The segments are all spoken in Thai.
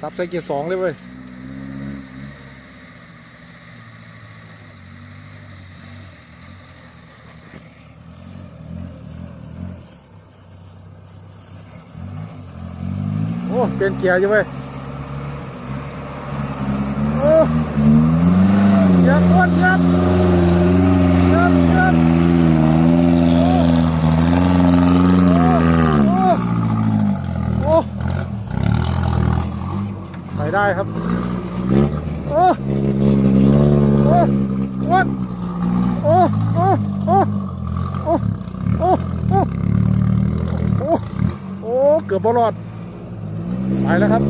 ซับใส่เกียร์สองเลยเว้ยโอ้เปลี่ยนเกียร์อยู่เว้ยโอ้เหยับก้นเหยับเหยับเหยับโอ้โอ้โอ้ ได้ครับโอ้โอ้วัดโอ้โอ้โอ้โอ้โอ้โอ้โอ้โอ้เกือบบอลอดไปแล้วครับ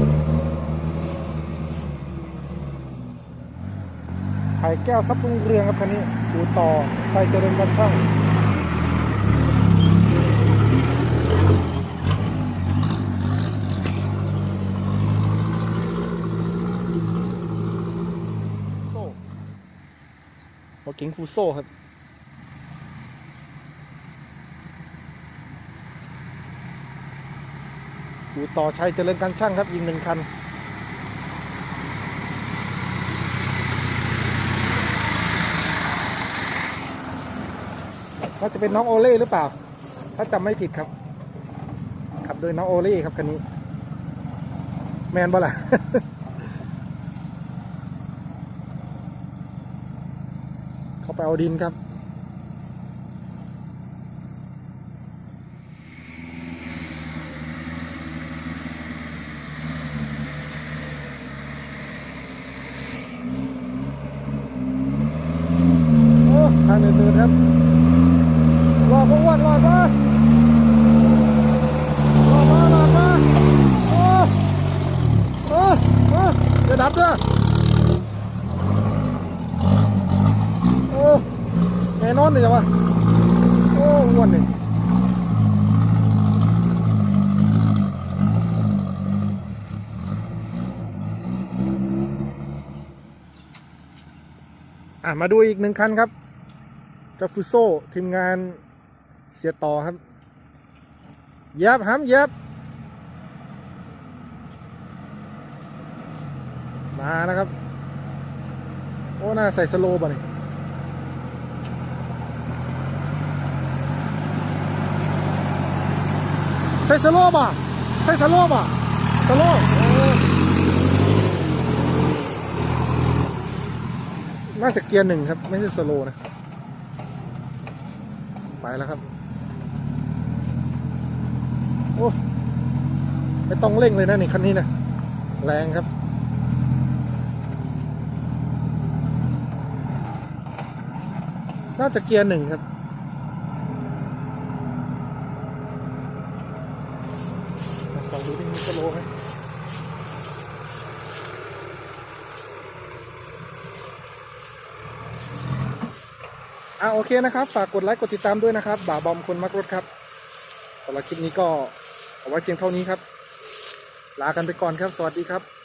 ไข่แก้วซับรุ่งเรืองครับคันนี้ดูต่อชัยเจริญกันช่างโซ่ รถเก๋งฟูโซ่ครับดูต่อชัยเจริญกันช่างครับอีกหนึ่งคันน่าจะเป็นน้องโอเล่หรือเปล่า ถ้าจำไม่ผิดครับขับโดยน้องโอเล่ครับคันนี้ แมนบ่ล่ะ เขา ไปเอาดินครับ โอ้ทางเดินๆครับ รอพวกอ้วนรอมารอมารอมาโอ้โอ้โอ้จะดับเด้อโอ้แน่นอนเลยจ้ะวะโอ้อ้วนเลยอะมาดูอีกหนึ่งคันครับกาฟูโซทีมงานเสียต่อครับย็บห้ำย็บมานะครับ โอ้น่าใส่สโลบ่เนี่ย ใส่สโลว์บ่ใส่สโลว์บ่สโลว์น่าจะเกียร์หนึ่งครับ ไม่ใช่สโลว์นะ ไปแล้วครับ โอ้ไม่ต้องเร่งเลยนะนี่คันนี้นะแรงครับน่าจะเกียร์หนึ่งครับ องดูที่มีสโลว์ไหมอ่าโอเคนะครับ ฝากกดไลค์กดติดตามด้วยนะครับ บ่าวบอมคนมักรถครับสำหรับคลิปนี้ก็เอาไว้เพียงเท่านี้ครับ ลากันไปก่อนครับ สวัสดีครับ